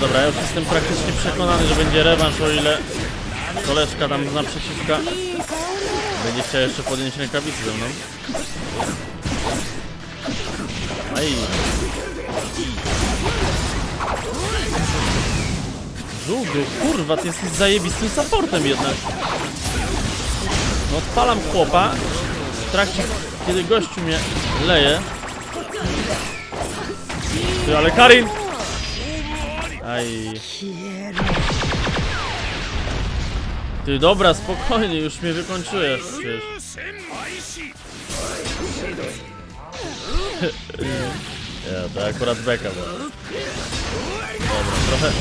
Dobra, ja już jestem praktycznie przekonany, że będzie rewanż, o ile koleżka tam z naprzeciwka będzie chciała jeszcze podjąć rękawicy ze mną. Aj. Żółdu, kurwa, ty jesteś zajebistym supportem jednak. Odpalam chłopa w trakcie, kiedy gościu mnie leje. Ty, ale Karin! Aj. Ty, dobra, spokojnie, już mnie wykończyłeś. Ja, to akurat beka była. Dobra, trochę,